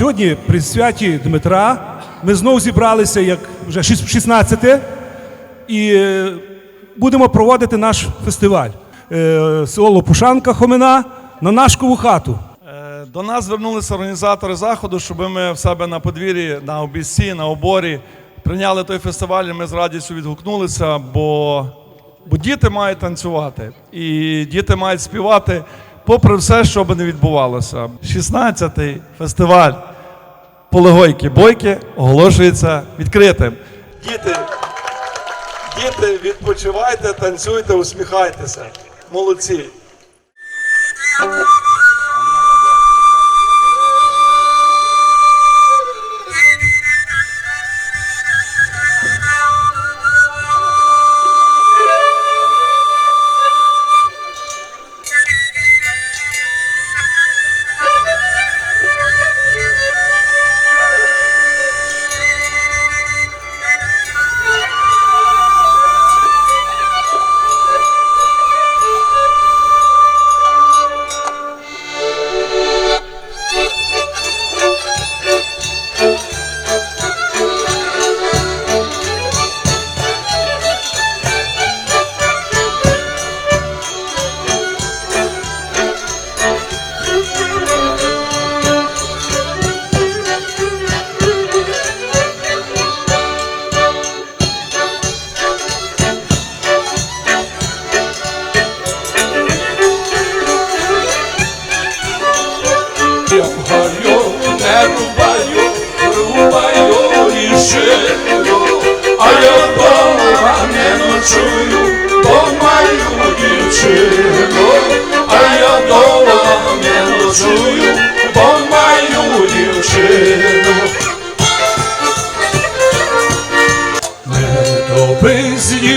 сьогодні при святі Дмитра ми знову зібралися як вже 16 і е, будемо проводити наш фестиваль. Е, Село Лопушанка Хомина на Нашкову хату. Е, До нас звернулися організатори заходу, щоб ми в себе на подвір'ї, на обіці, на оборі прийняли той фестиваль. і Ми з радістю відгукнулися, бо, бо діти мають танцювати і діти мають співати, попри все, що би не відбувалося. 16-й фестиваль Полегойки Бойки оголошується відкритим. Діти, діти, відпочивайте, танцюйте, усміхайтеся. Молодці.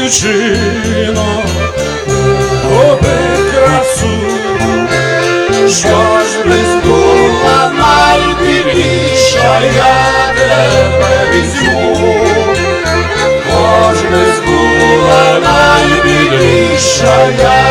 Дівчино, оби красу, що ж без була найбільша, я тебе візьму. Що ж без була найбільша, я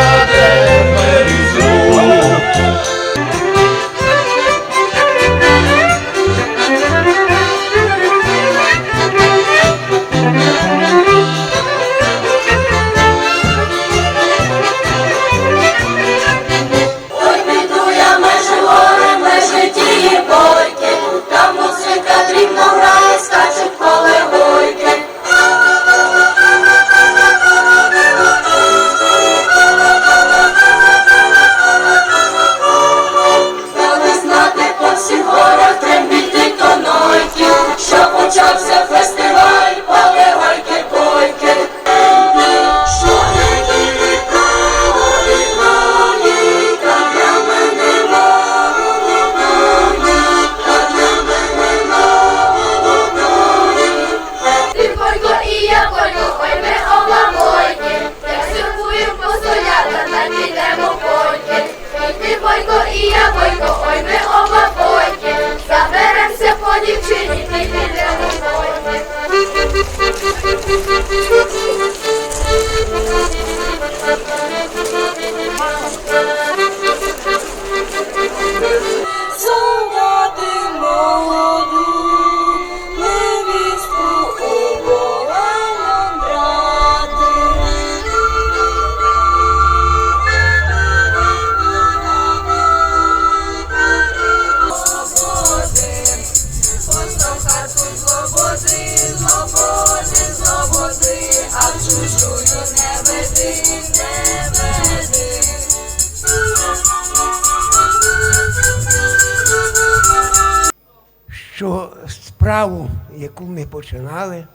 що справу, яку ми починали,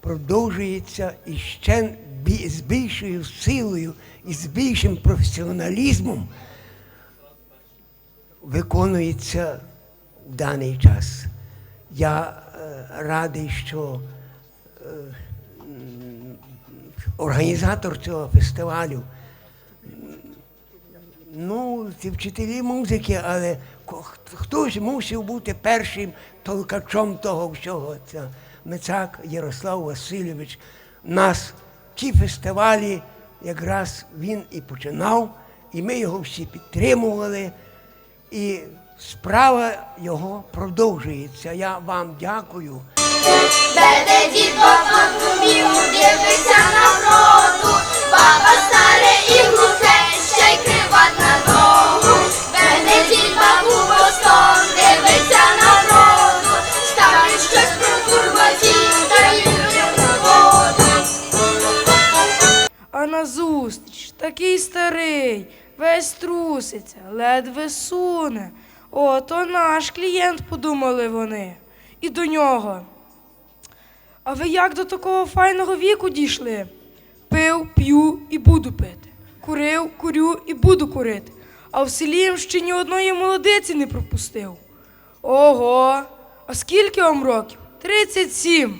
продовжується і ще з більшою силою і з більшим професіоналізмом виконується в даний час. Я е, радий, що е, організатор цього фестивалю Ну, це вчителі музики, але ко- хто ж мусив бути першим толкачом того всього? Це Мицак Ярослав Васильович. Нас ті фестивалі якраз він і починав, і ми його всі підтримували. І справа його продовжується. Я вам дякую. Веде дід міру, дивиться на вроду, баба старе і глухе, ще й криват на ногу. Веде дід бабу мостом, дивиться на вроду, ставить щось про турботі, та й на. А назустріч такий старий, весь труситься, ледве суне. Ото наш клієнт, подумали вони. І до нього. А ви як до такого файного віку дійшли? Пив, п'ю і буду пити. Курив, курю і буду курити. А в селі ще ні одної молодиці не пропустив. Ого, а скільки вам років? Тридцять сім.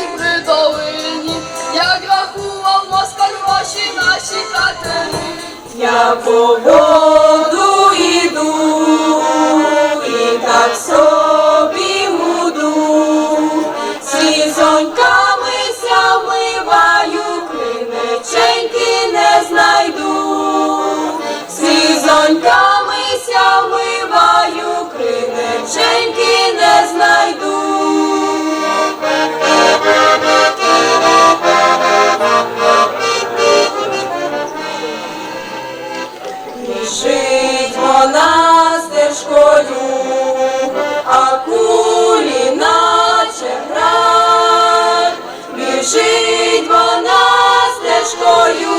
Було в лісі як рахував москаль гроші наші Катерині. Я по воду Біжить вона стежкою,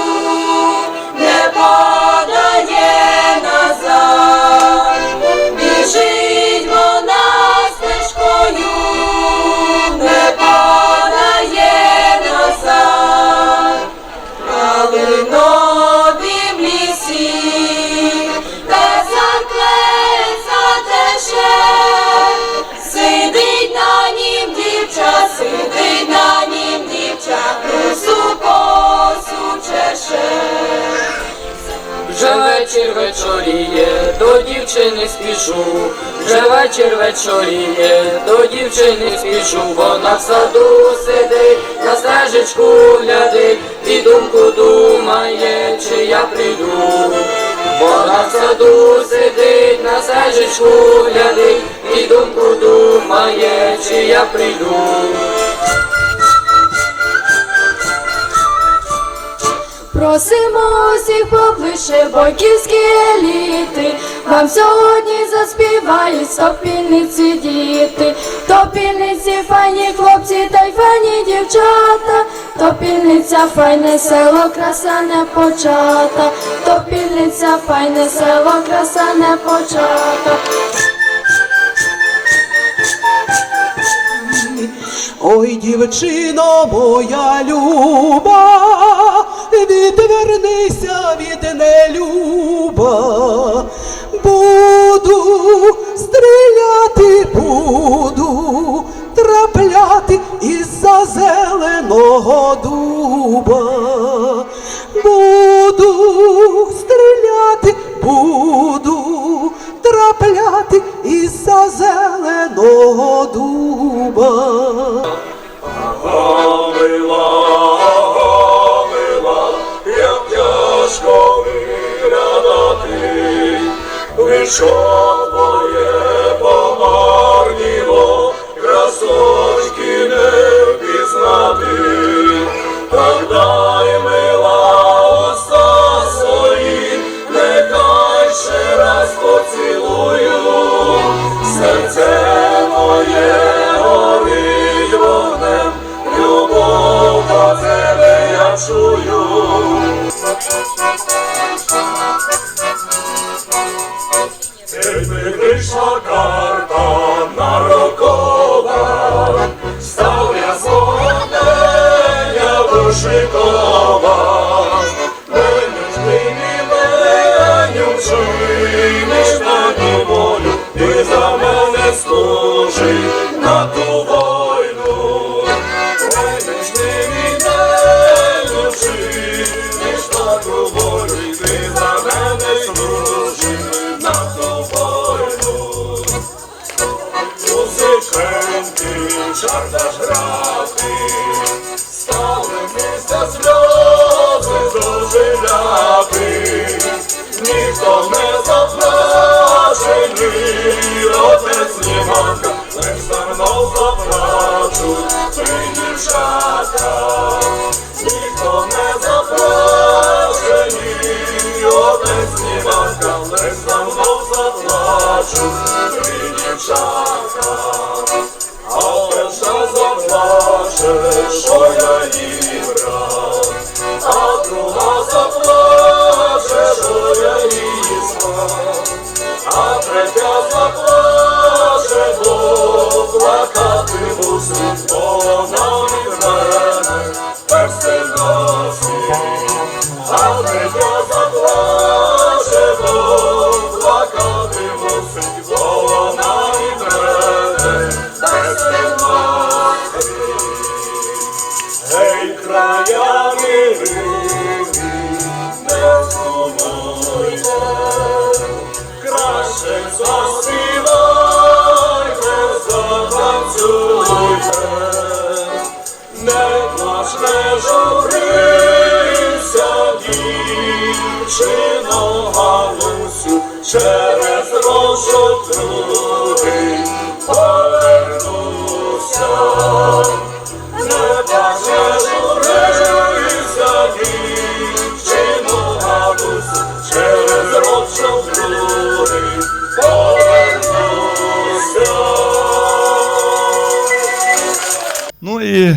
вечір вечоріє, до дівчини спішу, вже вечір вечоріє, до дівчини спішу, вона в саду сидить, на стежечку глядить, і думку думає, чи я прийду. Вона в саду сидить, на стежечку глядить, і думку думає, чи я прийду. Просимо усіх поближче бойківські еліти. Вам сьогодні заспівають стопільниці діти. Топільниці файні хлопці та й файні дівчата. Топільниця файне село, краса не почата. Топільниця файне село, краса не почата. Ой, дівчино моя люба, відвернися від нелюба, буду стріляти, буду трапляти із-за зеленого дуба, буду стріляти, буду трапляти із-за зеленого дуба. 说。Висока карта народ. Shut up. заспівайте, затанцюйте, не плач, не журися, дівчино галусю, через розшотруги повернуся. і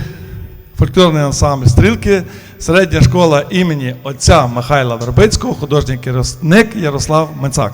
фольклорний ансамбль Стрілки, середня школа імені отця Михайла Вербицького, художній керівник Ярослав Мицак.